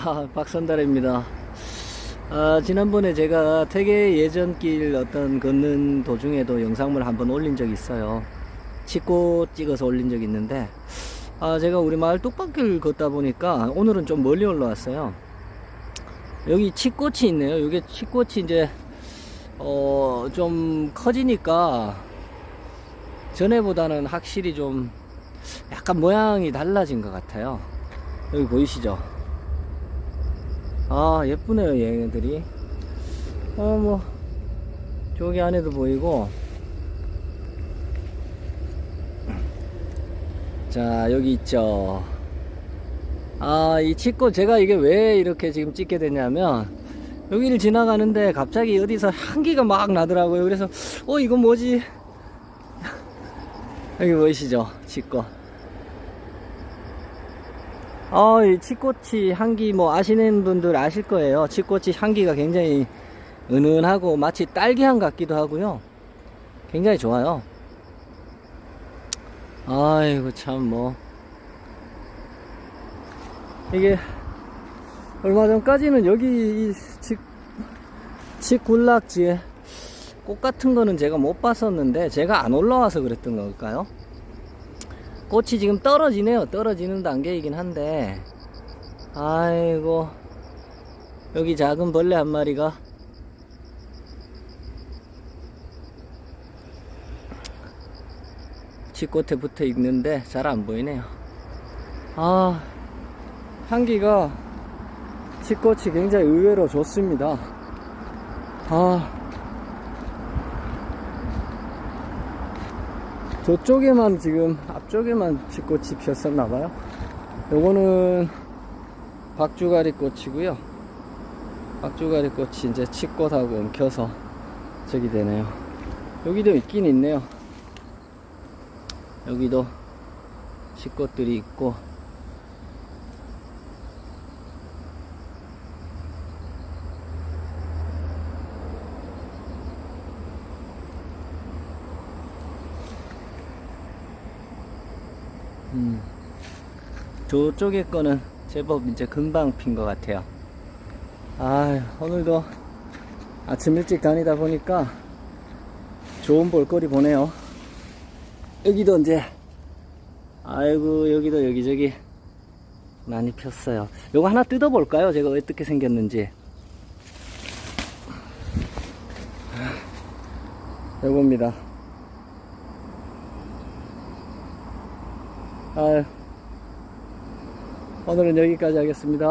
아, 박선달입니다. 아, 지난번에 제가 태계 예전길 어떤 걷는 도중에도 영상물 한번 올린 적 있어요. 치꽃 찍어서 올린 적 있는데, 아, 제가 우리 마을 뚝방길 걷다 보니까 오늘은 좀 멀리 올라왔어요. 여기 치꽃이 있네요. 이게 치꽃이 이제, 어, 좀 커지니까 전에보다는 확실히 좀 약간 모양이 달라진 것 같아요. 여기 보이시죠? 아, 예쁘네요, 얘네들이. 어, 뭐, 저기 안에도 보이고. 자, 여기 있죠. 아, 이 치꽃, 제가 이게 왜 이렇게 지금 찍게 됐냐면, 여기를 지나가는데 갑자기 어디서 향기가 막 나더라고요. 그래서, 어, 이건 뭐지? 여기 보이시죠? 치꽃. 아, 이 치꽃이 향기 뭐 아시는 분들 아실 거예요. 치꽃이 향기가 굉장히 은은하고 마치 딸기향 같기도 하고요. 굉장히 좋아요. 아이고 참 뭐. 이게 얼마 전까지는 여기 이 치, 치굴락지에 꽃 같은 거는 제가 못 봤었는데 제가 안 올라와서 그랬던 걸까요? 꽃이 지금 떨어지네요. 떨어지는 단계이긴 한데, 아이고, 여기 작은 벌레 한 마리가 치꽃에 붙어 있는데 잘 안 보이네요. 아, 향기가 치꽃이 굉장히 의외로 좋습니다. 아, 저쪽에만 지금 앞쪽에만 치꽃이 피었었나봐요. 요거는 박주가리 꽃이고요. 박주가리 꽃이 이제 치꽃하고 엉켜서 저기 되네요. 여기도 있긴 있네요. 여기도 치꽃들이 있고 음. 저쪽에 거는 제법 이제 금방 핀 것 같아요. 아, 오늘도 아침 일찍 다니다 보니까 좋은 볼거리 보네요. 여기도 이제, 아이고, 여기도 여기저기 많이 폈어요. 요거 하나 뜯어볼까요? 제가 어떻게 생겼는지. 요겁니다. 아유, 오늘은 여기까지 하겠습니다.